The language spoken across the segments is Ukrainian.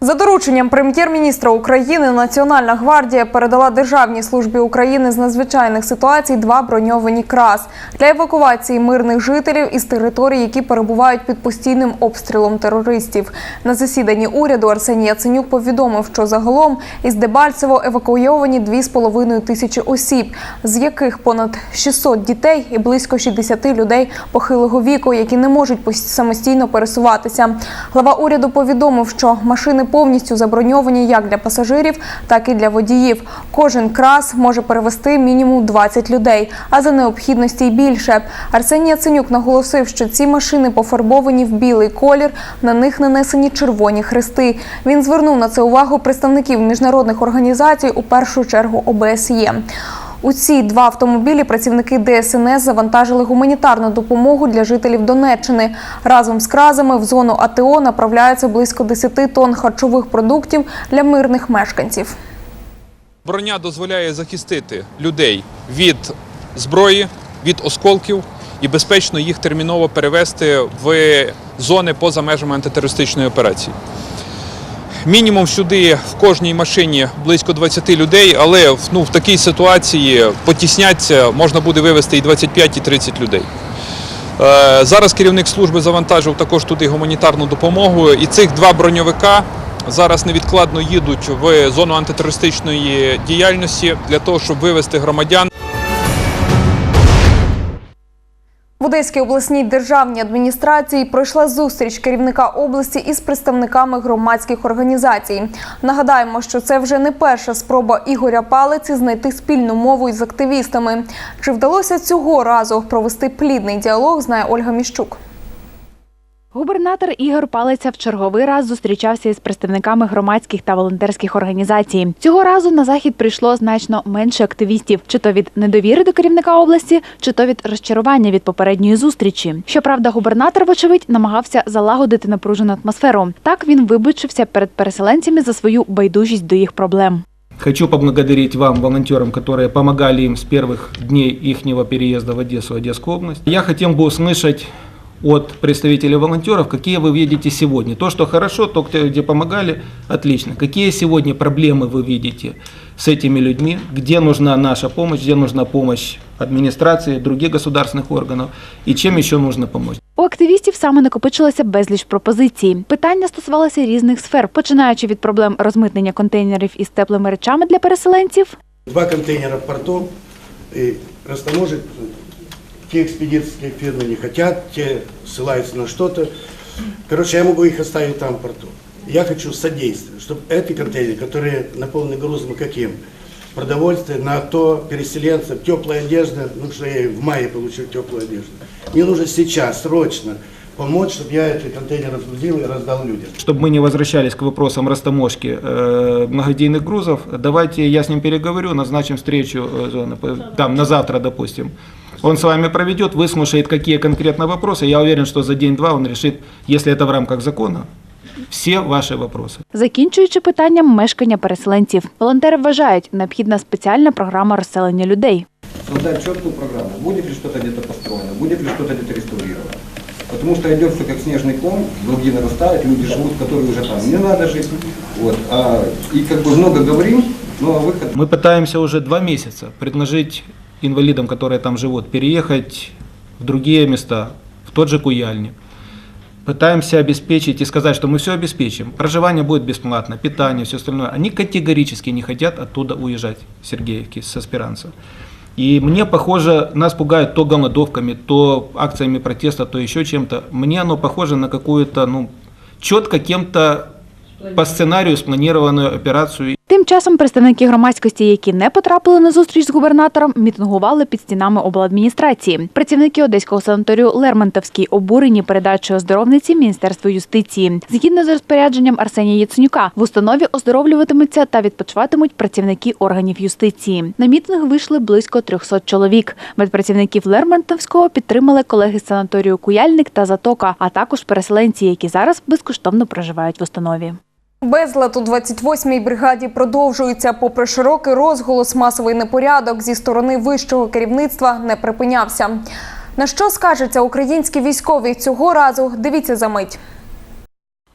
За дорученням прем'єр-міністра України Національна гвардія передала Державній службі України з надзвичайних ситуацій два броньовані крас для евакуації мирних жителів із територій, які перебувають під постійним обстрілом терористів. На засіданні уряду Арсеній Яценюк повідомив, що загалом із Дебальцево евакуйовані 2,5 тисячі осіб, з яких понад 600 дітей і близько 60 людей похилого віку, які не можуть самостійно пересуватися. Глава уряду повідомив, що машини повністю заброньовані як для пасажирів, так і для водіїв. Кожен крас може перевести мінімум 20 людей, а за необхідності й більше. Арсеній Яценюк наголосив, що ці машини пофарбовані в білий колір, на них нанесені червоні хрести. Він звернув на це увагу представників міжнародних організацій, у першу чергу ОБСЄ. У ці два автомобілі працівники ДСНС завантажили гуманітарну допомогу для жителів Донеччини. Разом з кразами в зону АТО направляються близько 10 тонн харчових продуктів для мирних мешканців. Броня дозволяє захистити людей від зброї, від осколків і безпечно їх терміново перевести в зони поза межами антитерористичної операції. Мінімум сюди в кожній машині близько 20 людей, але ну, в такій ситуації потісняться, можна буде вивезти і 25, і 30 людей. Е, Зараз керівник служби завантажив також туди гуманітарну допомогу. І цих два броньовика зараз невідкладно їдуть в зону антитерористичної діяльності для того, щоб вивезти громадян. В Одеській обласній державній адміністрації пройшла зустріч керівника області із представниками громадських організацій. Нагадаємо, що це вже не перша спроба Ігоря Палиці знайти спільну мову із активістами. Чи вдалося цього разу провести плідний діалог, знає Ольга Міщук. Губернатор Ігор Палиця в черговий раз зустрічався із представниками громадських та волонтерських організацій. Цього разу на захід прийшло значно менше активістів, чи то від недовіри до керівника області, чи то від розчарування від попередньої зустрічі. Щоправда, губернатор, вочевидь, намагався залагодити напружену атмосферу. Так він вибачився перед переселенцями за свою байдужість до їх проблем. Хочу поблагодарить вам, волонтерам, которые помогали им с первых дней их переезда в Одессу, Одесскую область. Я хотел бы услышать от представителей волонтеров, какие вы видите сегодня. То, что хорошо, то, где где помогали, отлично. Какие сегодня проблемы вы видите с этими людьми, где нужна наша помощь, где нужна помощь администрации, других государственных органов, и чем еще нужно помочь. У активістів саме накопичилося безліч пропозицій. Питання стосувалися різних сфер, починаючи від проблем розмитнення контейнерів із теплими речами для переселенців, Два контейнера в порту и растаможить. Те экспедиторские фирмы не хотят, те ссылаются на что-то. Короче, я могу их оставить там в порту. Я хочу содействовать, чтобы эти контейнеры, которые наполнены грузом каким? Продовольствие на то переселенцев, теплая одежда, ну что я в мае получил теплую одежду. Мне нужно сейчас, срочно помочь, чтобы я эти контейнеры разгрузил и раздал людям. Чтобы мы не возвращались к вопросам растаможки э, многодейных грузов, давайте я с ним переговорю, назначим встречу э, там на завтра, допустим. Он с вами проведет, выслушает, какие конкретно вопросы. Я уверен, что за день-два он решит, если это в рамках закона, все ваши вопросы. закінчуючи питанням мешкання переселенців. Волонтери вважають, необхідна спеціальна програма розселення людей. создать четкую программу, будет ли что-то где-то построено, будет ли что-то где-то реставрировано. Потому что идет все как снежный ком, долги нарастают, люди живут, которые уже там не надо жить. Вот. А, и как бы много говорим, но выход Мы пытаемся уже два месяца предложить инвалидам, которые там живут, переехать в другие места, в тот же Куяльник. Пытаемся обеспечить и сказать, что мы все обеспечим. Проживание будет бесплатно, питание, все остальное. Они категорически не хотят оттуда уезжать, Сергеевки, с Аспиранца. И мне, похоже, нас пугают то голодовками, то акциями протеста, то еще чем-то. Мне оно похоже на какую-то, ну, четко кем-то по сценарию спланированную операцию Тим часом представники громадськості, які не потрапили на зустріч з губернатором, мітингували під стінами обладміністрації. Працівники одеського санаторію Лермонтовський обурені передачею оздоровниці Міністерству юстиції. Згідно з розпорядженням Арсенія Яценюка, в установі оздоровлюватимуться та відпочиватимуть працівники органів юстиції. На мітинг вийшли близько 300 чоловік. Медпрацівників Лермонтовського підтримали колеги з санаторію Куяльник та Затока, а також переселенці, які зараз безкоштовно проживають в установі. Безлад у 28-й бригаді продовжується. Попри широкий розголос, масовий непорядок зі сторони вищого керівництва не припинявся. На що скажеться українські військові цього разу? Дивіться за мить.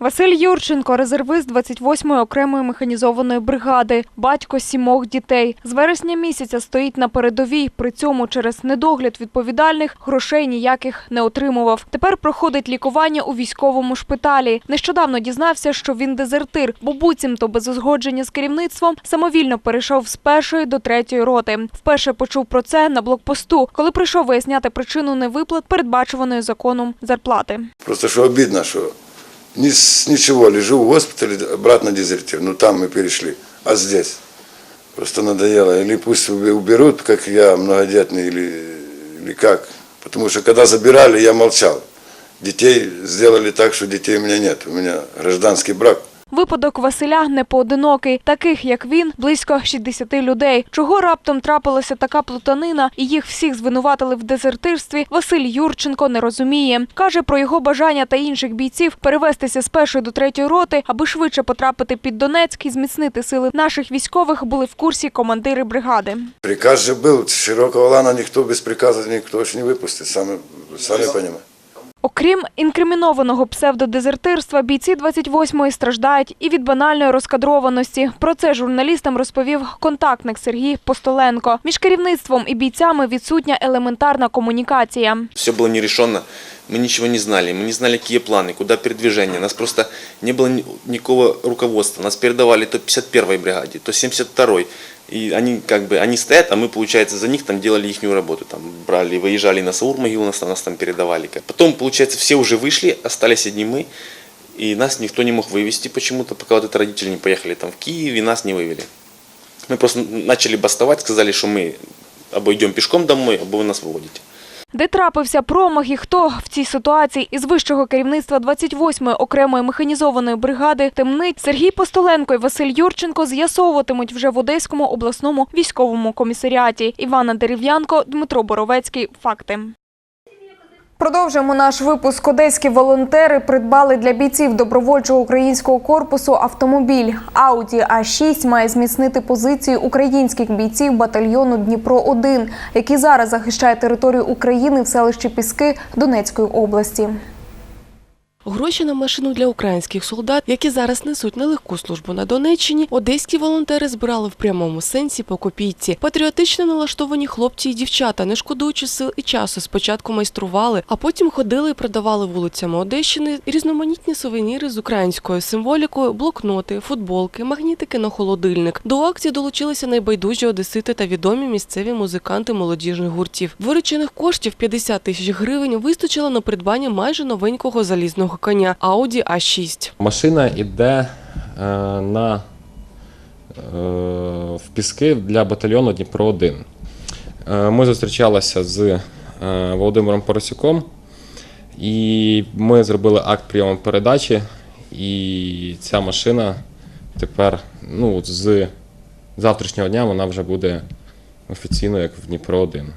Василь Юрченко, резервист 28-ї окремої механізованої бригади, батько сімох дітей. З вересня місяця стоїть на передовій. При цьому через недогляд відповідальних грошей ніяких не отримував. Тепер проходить лікування у військовому шпиталі. Нещодавно дізнався, що він дезертир, бо буцімто без узгодження з керівництвом самовільно перейшов з першої до третьої роти. Вперше почув про це на блокпосту, коли прийшов виясняти причину невиплат передбачуваної законом зарплати. Просто что обидно, что ни с ничего, лежу в госпитале, обратно дезертир. Ну там мы перешли. А здесь? Просто надоело. Или пусть уберут, как я многодетный, или, или как. Потому что когда забирали, я молчал. Детей сделали так, что детей у меня нет. У меня гражданский брак. Випадок Василя не поодинокий. Таких, як він, близько 60 людей. Чого раптом трапилася така плутанина і їх всіх звинуватили в дезертирстві, Василь Юрченко не розуміє. Каже про його бажання та інших бійців перевестися з першої до третьої роти, аби швидше потрапити під Донецьк і зміцнити сили наших військових були в курсі командири бригади. Приказ же был. С широкого лана никто без приказа никто ж не выпустит. Сами, сами понимаете. Окрім інкримінованого псевдодезертирства, бійці 28-ї страждають і від банальної розкадрованості. Про це журналістам розповів контактник Сергій Постоленко. Між керівництвом і бійцями відсутня елементарна комунікація. все было нерешенно, мы ничего не знали, мы не знали, какие планы, куда передвижение, нас просто не было ни- никакого руководства, нас передавали то 51-й бригаде, то 72-й, И они как бы, они стоят, а мы, получается, за них там делали их работу, там брали, выезжали на Саур могилу, нас, нас там передавали. Потом, получается, все уже вышли, остались одни мы, и нас никто не мог вывести почему-то, пока вот это родители не поехали там в Киев, и нас не вывели. Мы просто начали бастовать, сказали, что мы або идем пешком домой, або вы нас выводите. Де трапився промах і хто в цій ситуації із вищого керівництва 28-ї окремої механізованої бригади темнить Сергій Постоленко і Василь Юрченко з'ясовуватимуть вже в Одеському обласному військовому комісаріаті. Івана Дерев'янко, Дмитро Боровецький. Факти. Продовжуємо наш випуск. Одеські волонтери придбали для бійців добровольчого українського корпусу автомобіль. Ауді А6 має зміцнити позиції українських бійців батальйону Дніпро 1 який зараз захищає територію України в селищі Піски Донецької області. Гроші на машину для українських солдат, які зараз несуть нелегку службу на Донеччині, одеські волонтери збирали в прямому сенсі по копійці. Патріотично налаштовані хлопці і дівчата, не шкодуючи сил і часу, спочатку майстрували, а потім ходили і продавали вулицями Одещини різноманітні сувеніри з українською символікою, блокноти, футболки, магнітики на холодильник. До акції долучилися найбайдужі одесити та відомі місцеві музиканти молодіжних гуртів. Виручених коштів 50 тисяч гривень вистачило на придбання майже новенького залізного коня Audi A6. Машина йде е, на, е, в піски для батальйону Дніпро 1. Е, ми зустрічалися з Володимиром Поросюком, і ми зробили акт прийому передачі. І ця машина тепер, ну, з завтрашнього дня вона вже буде офіційно як в Дніпро 1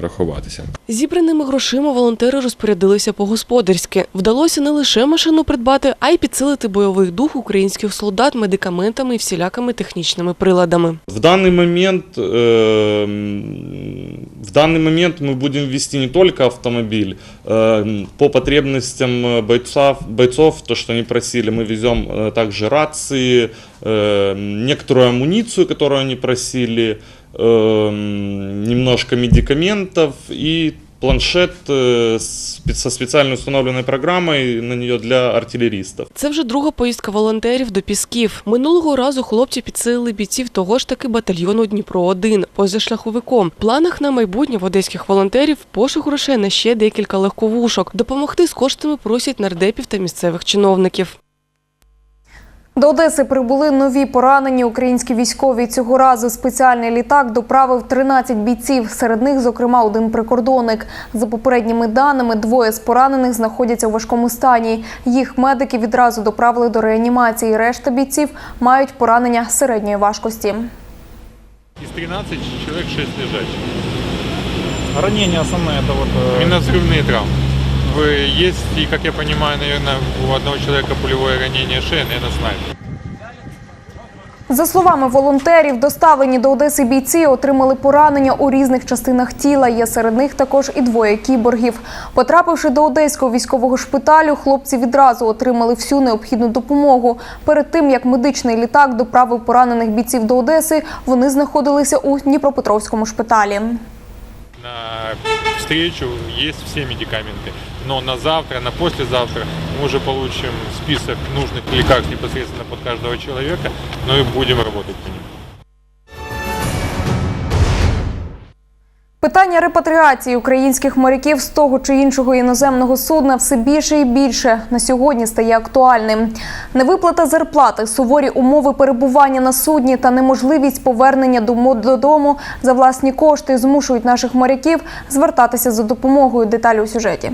рахуватися. Зібраними грошима волонтери розпорядилися по-господарськи. Вдалося не лише машину придбати, а й підсилити бойовий дух українських солдат медикаментами і всілякими технічними приладами. В данный момент, э, м, в данный момент мы будем вести не только автомобиль, э, по потребностям э, бойцов, бойцов, то, что они просили, мы везем э, также рации, э, некоторую амуницию, которую они просили, э, м, немножко медикаментов и планшет э, со специально установленной программой на нее для артиллеристов. Це вже друга поїздка волонтерів до Пісків. Минулого разу хлопці підсилили бійців того ж таки батальйону Дніпро 1 позашляховиком. В планах на майбутнє в одеських волонтерів пошук грошей на ще декілька легковушок. Допомогти з коштами просять нардепів та місцевих чиновників. До Одеси прибули нові поранені українські військові. Цього разу спеціальний літак доправив 13 бійців. Серед них, зокрема, один прикордонник. За попередніми даними, двоє з поранених знаходяться у важкому стані. Їх медики відразу доправили до реанімації. Решта бійців мають поранення середньої важкості. Из 13 человек 6 лежачих. Ранение основное это вот... э, Именно взрывные травмы. Вы есть, и, как я понимаю, наверное, у одного человека пулевое ранение шеи, наверное, снайпер. За словами волонтерів, доставлені до Одеси бійці отримали поранення у різних частинах тіла. Є серед них також і двоє кіборгів. Потрапивши до одеського військового шпиталю, хлопці відразу отримали всю необхідну допомогу. Перед тим як медичний літак доправив поранених бійців до Одеси, вони знаходилися у Дніпропетровському шпиталі На встречу есть все медикаменты. Но на завтра, на послезавтра мы уже получим список нужных лекарств непосредственно под каждого человека, но и будем работать по ним. Питання репатріації українських моряків з того чи іншого іноземного судна все більше і більше на сьогодні стає актуальним. Невиплата зарплати, суворі умови перебування на судні та неможливість повернення додому за власні кошти змушують наших моряків звертатися за допомогою. Деталі у сюжеті.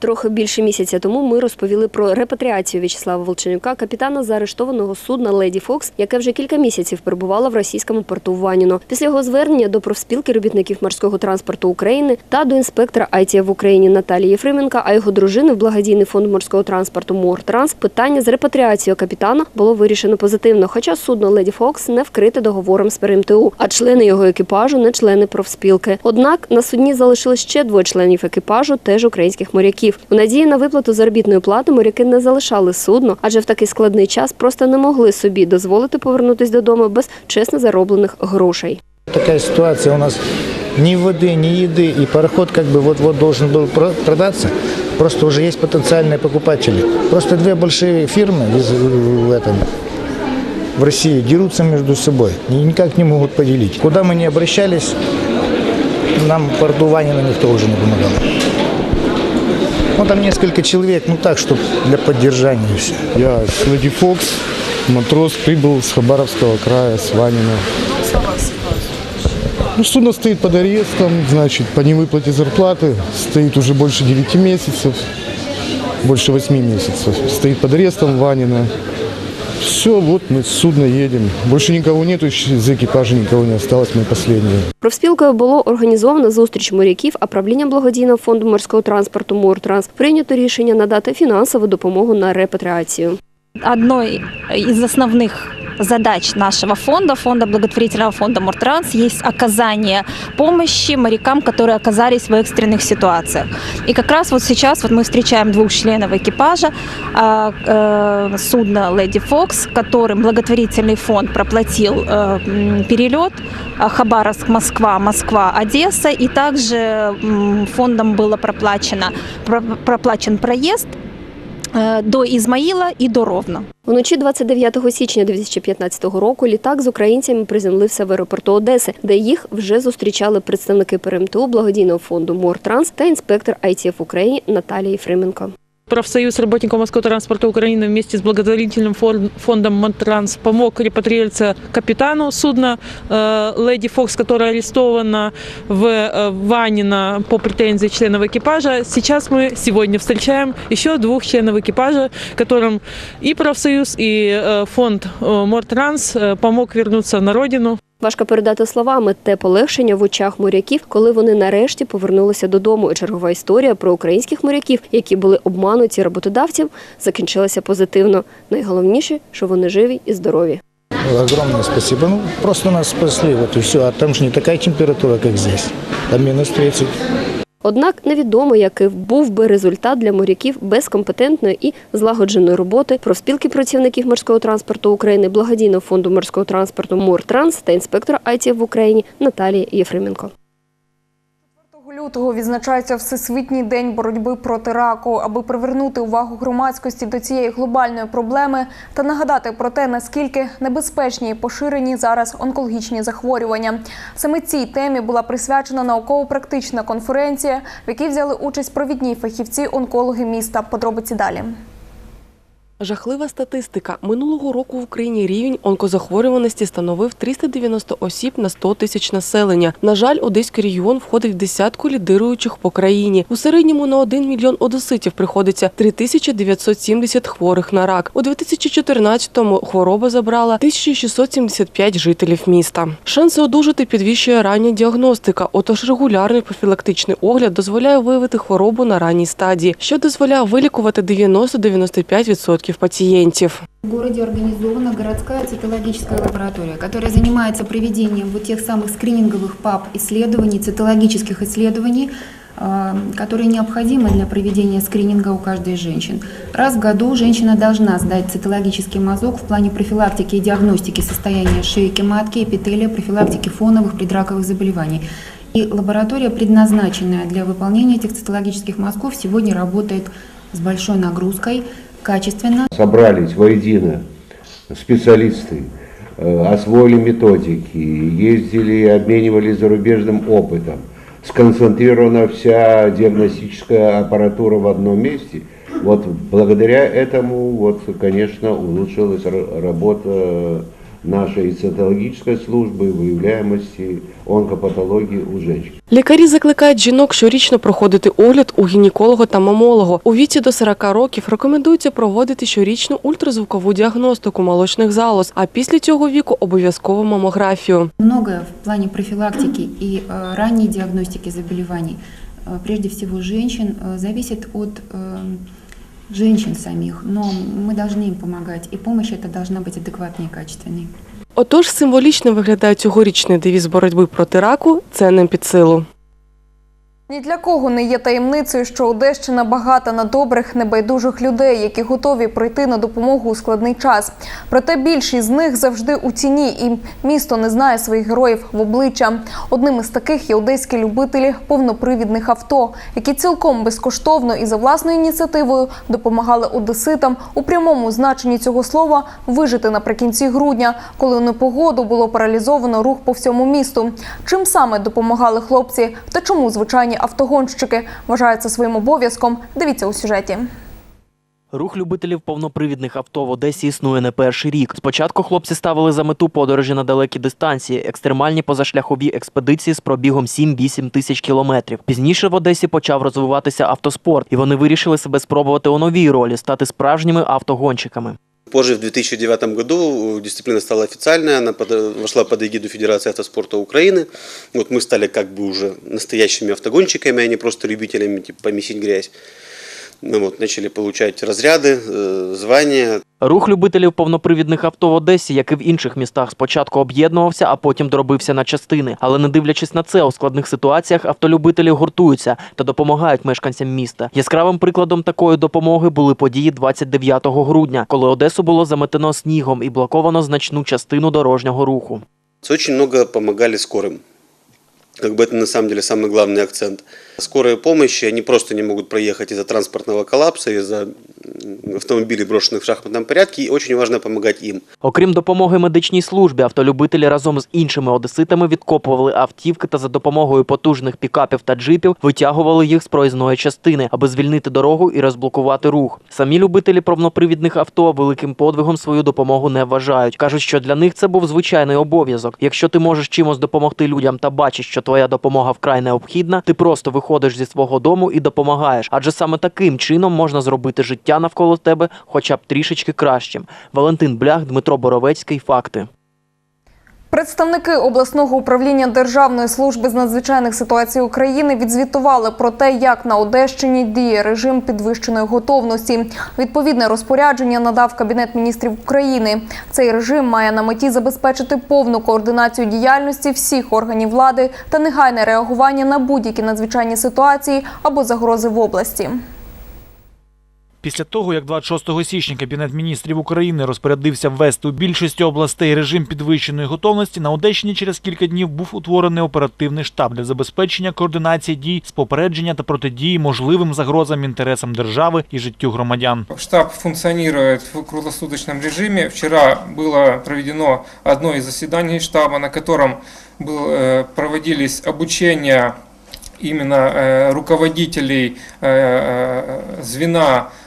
Трохи більше місяця тому ми розповіли про репатріацію В'ячеслава Волченюка, капітана заарештованого судна Леді Фокс, яке вже кілька місяців перебувало в російському порту Ваніно. Після його звернення до профспілки робітників морського транспорту України та до інспектора ITF в Україні Наталії Єфременка, а його дружини в благодійний фонд морського транспорту Мортранс питання з репатріацією капітана було вирішено позитивно. Хоча судно Леді Фокс не вкрите договором з ПРМТУ, а члени його екіпажу не члени профспілки. Однак на судні залишилось ще двоє членів екіпажу, теж українських моряків У надії на виплату заробітної плати моряки не залишали судно, адже в такий складний час просто не могли собі дозволити повернутись додому без чесно зароблених грошей. Такая ситуация у нас ни воды, ни еды, и пароход как бы вот-вот должен был про- продаться. Просто уже есть потенциальные покупатели. Просто две большие фирмы из, в, этом, в России дерутся между собой и никак не могут поделить. Куда мы не обращались, нам в порту Ванина никто уже не помогал. Ну, там несколько человек, ну так, чтобы для поддержания и все. Я с Леди Фокс, матрос, прибыл с Хабаровского края, с Ванина. Ну, судно стоит под арестом, значит, по невыплате зарплаты, стоит уже больше 9 месяцев, больше 8 месяцев. Стоит под арестом Ванина. Все, вот мы с судна едем. Больше никого нету, из экипажа никого не осталось, мы последние. Профспілкою було організовано зустріч моряків, а правлінням благодійного фонду морського транспорту Мортранс прийнято рішення надати фінансову допомогу на репатріацію. Одной из основных задач нашего фонда, фонда благотворительного фонда Муртранс, есть оказание помощи морякам, которые оказались в экстренных ситуациях. И как раз вот сейчас вот мы встречаем двух членов экипажа а, э, судна Леди Фокс, которым благотворительный фонд проплатил э, м, перелет а, Хабаровск-Москва, Москва-Одесса, и также м, фондом было проплачено, про- проплачен проезд э, до Ізмаїла і до Ровно. Вночі 29 січня 2015 року літак з українцями приземлився в аеропорту Одеси, де їх вже зустрічали представники ПРМТУ благодійного фонду Мортранс та інспектор ITF України Наталія Єфременко. Профсоюз работников морского транспорта Украины вместе с благотворительным фон- фондом Монтранс помог репатриироваться капитану судна э, Леди Фокс, которая арестована в э, Ванина по претензии членов экипажа. Сейчас мы сегодня встречаем еще двух членов экипажа, которым и профсоюз, и э, фонд э, Мортранс э, помог вернуться на родину. Важко передати словами те полегшення в очах моряків, коли вони нарешті повернулися додому. І чергова історія про українських моряків, які були обмануті роботодавців, закінчилася позитивно. Найголовніше, що вони живі і здорові. Огромное спасибо. Ну, просто нас спасли, вот и все. А там же не такая температура, как здесь. Там минус 30. Однак невідомо, який був би результат для моряків без компетентної і злагодженої роботи профспілки працівників морського транспорту України, благодійного фонду морського транспорту Мортранс та інспектора АйТІ в Україні Наталії Єфременко. Лютого відзначається Всесвітній день боротьби проти раку, аби привернути увагу громадськості до цієї глобальної проблеми та нагадати про те, наскільки небезпечні і поширені зараз онкологічні захворювання. Саме цій темі була присвячена науково-практична конференція, в якій взяли участь провідні фахівці онкологи міста. Подробиці далі. Жахлива статистика. Минулого року в Україні рівень онкозахворюваності становив 390 осіб на 100 тисяч населення. На жаль, Одеський регіон входить в десятку лідируючих по країні. У середньому на 1 мільйон одеситів приходиться 3970 хворих на рак. У 2014-му хвороба забрала 1675 жителів міста. Шанси одужати підвищує рання діагностика. Отож, регулярний профілактичний огляд дозволяє виявити хворобу на ранній стадії, що дозволяє вилікувати 90-95% років пацієнтів. В городе организована городская цитологическая лаборатория, которая занимается проведением вот тех самых скрининговых ПАП исследований, цитологических исследований, э, которые необходимы для проведения скрининга у каждой из женщин. Раз в году женщина должна сдать цитологический мазок в плане профилактики и диагностики состояния шейки матки, эпителия, профилактики фоновых предраковых заболеваний. И лаборатория, предназначенная для выполнения этих цитологических мазков, сегодня работает с большой нагрузкой, качественно. собрались воедино специалисты, э, освоили методики, ездили, обменивались зарубежным опытом. Сконцентрирована вся диагностическая аппаратура в одном месте. Вот благодаря этому, вот, конечно, улучшилась ра- работа нашей цитологической службы, выявляемости онкопатологии у женщин. Лікарі закликають жінок щорічно проходити огляд у гінеколога та мамолога. У віці до 40 років рекомендується проводити щорічну ультразвукову діагностику молочних залоз, а після цього віку обов'язково мамографію. Многое в плане профилактики и э, ранней диагностики заболеваний, э, прежде всего женщин, э, зависит от э, женщин самих, но мы должны им помогать, и помощь эта должна быть адекватной и качественной. Отож, символічно виглядає цьогорічний девіз боротьби проти раку це нам під силу. Ні для кого не є таємницею, що Одещина багата на добрих, небайдужих людей, які готові прийти на допомогу у складний час. Проте більшість з них завжди у ціні, і місто не знає своїх героїв в обличчя. Одним із таких є одеські любителі повнопривідних авто, які цілком безкоштовно і за власною ініціативою допомагали одеситам у прямому значенні цього слова вижити наприкінці грудня, коли у непогоду було паралізовано рух по всьому місту. Чим саме допомагали хлопці та чому звичайні автогонщики вважають своїм обов'язком? Дивіться у сюжеті. Рух любителів повнопривідних авто в Одесі існує не перший рік. Спочатку хлопці ставили за мету подорожі на далекі дистанції, екстремальні позашляхові експедиції з пробігом 7-8 тисяч кілометрів. Пізніше в Одесі почав розвиватися автоспорт, і вони вирішили себе спробувати у новій ролі стати справжніми автогонщиками. Позже, в 2009 году, дисциплина стала официальной, она под- вошла под эгиду Федерации автоспорта Украины. Вот мы стали как бы уже настоящими автогонщиками, а не просто любителями типа помесить грязь. Ну вот, начали получать разряды, э, звания. Рух любителів повнопривідних авто в Одесі, як і в інших містах, спочатку об'єднувався, а потім дробився на частини. Але не дивлячись на це, у складних ситуаціях автолюбителі гуртуються та допомагають мешканцям міста. Яскравим прикладом такої допомоги були події 29 грудня, коли Одесу було заметено снігом і блоковано значну частину дорожнього руху. Очень много помогали скорым. Как бы это на самом деле самый главный акцент. Скорая помощь, они просто не могут проехать из-за транспортного коллапса, из-за м, автомобилей, брошенных в шахматном порядке, и очень важно помогать им. Окрім допомоги медичній службі, автолюбителі разом з іншими одеситами відкопували автівки та за допомогою потужних пікапів та джипів витягували їх з проїзної частини, аби звільнити дорогу і розблокувати рух. Самі любителі повнопривідних авто великим подвигом свою допомогу не вважають. кажуть, що для них це був звичайний обов'язок. Якщо ти можеш чимось допомогти людям та бачиш, що твоя допомога вкрай необхідна, ти просто виходиш зі свого дому і допомагаєш. Адже саме таким чином можна зробити життя навколо тебе хоча б трішечки кращим. Валентин Блях, Дмитро Боровецький. Факти. Представники обласного управління Державної служби з надзвичайних ситуацій України відзвітували про те, як на Одещині діє режим підвищеної готовності. Відповідне розпорядження надав Кабінет міністрів України. Цей режим має на меті забезпечити повну координацію діяльності всіх органів влади та негайне реагування на будь-які надзвичайні ситуації або загрози в області. Після того, як 26 січня Кабінет міністрів України розпорядився ввести у більшості областей режим підвищеної готовності, на Одещині через кілька днів був утворений оперативний штаб для забезпечення координації дій з попередження та протидії можливим загрозам інтересам держави і життю громадян. Штаб функционирует в круглосуточном режиме. Вчера было проведено одно из заседаний штаба, на котором был, э, проводились обучения именно э, руководителей э, э, звена э, ди-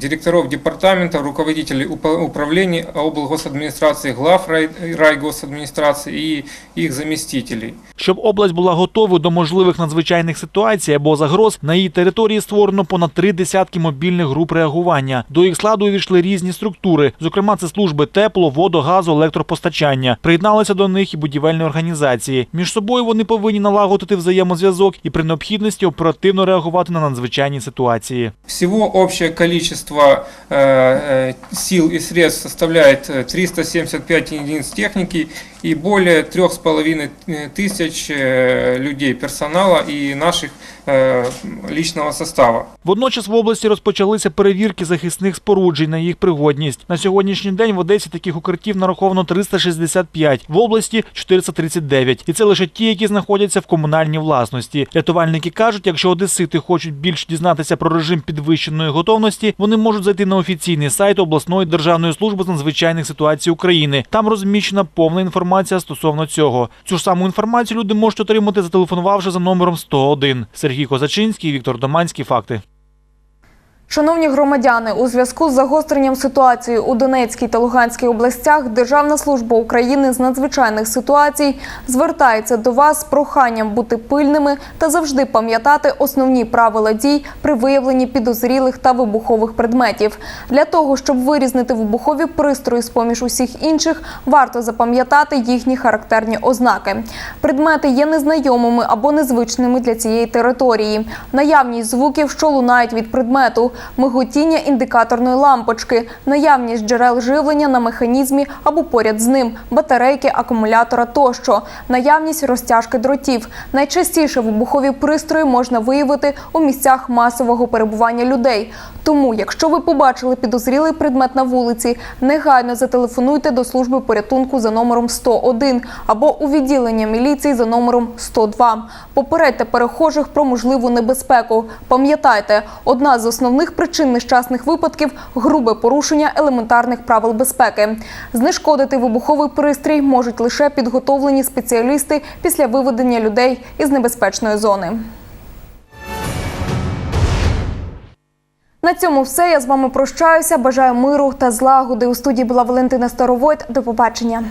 директоров департамента, руководителей управлений облгосадминистрации, глав рай- райгосадминистрации и их заместителей. Щоб область була готова до можливих надзвичайних ситуацій або загроз, на її території створено понад три десятки мобільних груп реагування. До їх складу увійшли різні структури, зокрема, це служби тепло, водо, газу, електропостачання. Приєдналися до них і будівельні організації. Між собою вони повинні налагодити взаємозв'язок і при необхідності оперативно реагувати на надзвичайні ситуації. Всего общее количество э, э, сил и средств составляет э, 375 единиц техники и более 3,5 тысяч э, людей персонала и наших э, личного состава. Водночас в області розпочалися перевірки захисних споруджень на їх пригодність. На сьогоднішній день в Одесі таких укриттів нараховано 365, в області 439. І це лише ті, які знаходяться в комунальній власності. Рятувальники кажуть, якщо одесити хочуть більш дізнатися про режим підвищеної готовності, вони можуть зайти на офіційний сайт обласної державної служби з надзвичайних ситуацій України. Там розміщена повна інформація стосовно цього. Цю ж саму інформацію люди можуть отримати, зателефонувавши за номером 101. Сергій Козачинський, Віктор Доманський. Факти. Шановні громадяни, у зв'язку з загостренням ситуації у Донецькій та Луганській областях Державна служба України з надзвичайних ситуацій звертається до вас з проханням бути пильними та завжди пам'ятати основні правила дій при виявленні підозрілих та вибухових предметів. Для того, щоб вирізнити вибухові пристрої з поміж усіх інших, варто запам'ятати їхні характерні ознаки. Предмети є незнайомими або незвичними для цієї території. Наявність звуків, що лунають від предмету, миготіння індикаторної лампочки, наявність джерел живлення на механізмі або поряд з ним, батарейки, акумулятора тощо, наявність розтяжки дротів. Найчастіше вибухові пристрої можна виявити у місцях масового перебування людей. Тому, якщо ви побачили підозрілий предмет на вулиці, негайно зателефонуйте до служби порятунку за номером 101 або у відділення міліції за номером 102. Попередьте перехожих про можливу небезпеку. Пам'ятайте, одна з основних причин нещасних випадків грубе порушення елементарних правил безпеки. Знешкодити вибуховий пристрій можуть лише підготовлені спеціалісти після виведення людей із небезпечної зони. На цьому все. Я з вами прощаюся. Бажаю миру та злагоди. У студії була Валентина Старовойт. До побачення.